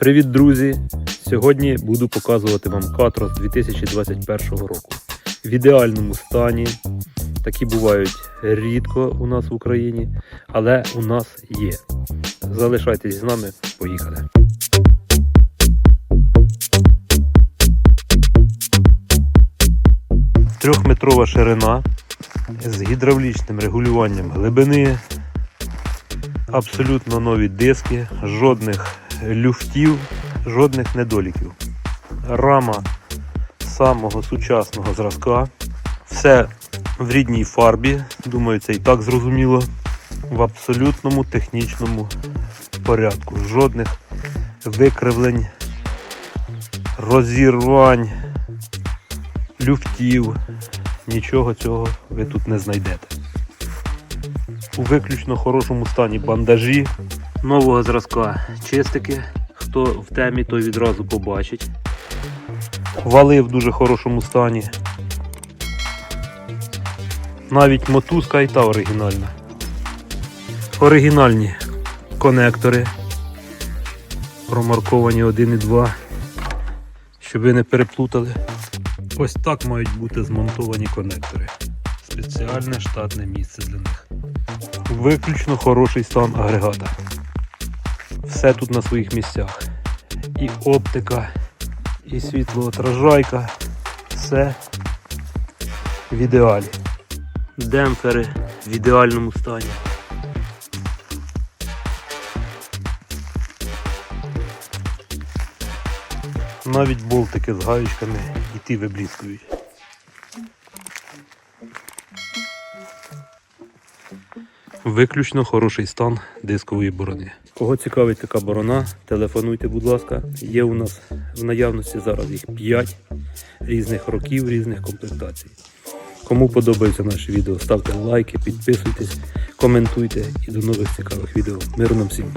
Привіт, друзі! Сьогодні буду показувати вам катрос 2021 року. В ідеальному стані. Такі бувають рідко у нас в Україні, але у нас є. Залишайтесь з нами, поїхали. Трьохметрова ширина з гідравлічним регулюванням глибини, абсолютно нові диски, жодних люфтів, жодних недоліків. Рама самого сучасного зразка. Все в рідній фарбі, думаю, це і так зрозуміло. В абсолютному технічному порядку. Жодних викривлень, розірвань, люфтів. Нічого цього ви тут не знайдете. У виключно хорошому стані бандажі нового зразка чистики. Хто в темі, той відразу побачить. Вали в дуже хорошому стані. Навіть мотузка і та оригінальна. Оригінальні конектори. Промарковані 1 і 2. Щоб ви не переплутали. Ось так мають бути змонтовані конектори. Спеціальне штатне місце для них. Виключно хороший стан агрегата. Все тут на своїх місцях. І оптика, і світлоотражайка. Все в ідеалі. Демпфери в ідеальному стані. Навіть болтики з гаючками і ті виблискують. Виключно хороший стан дискової борони. Кого цікавить така борона, телефонуйте, будь ласка. Є у нас в наявності зараз їх 5 різних років, різних комплектацій. Кому подобається наше відео, ставте лайки, підписуйтесь, коментуйте і до нових цікавих відео. Миру нам всім!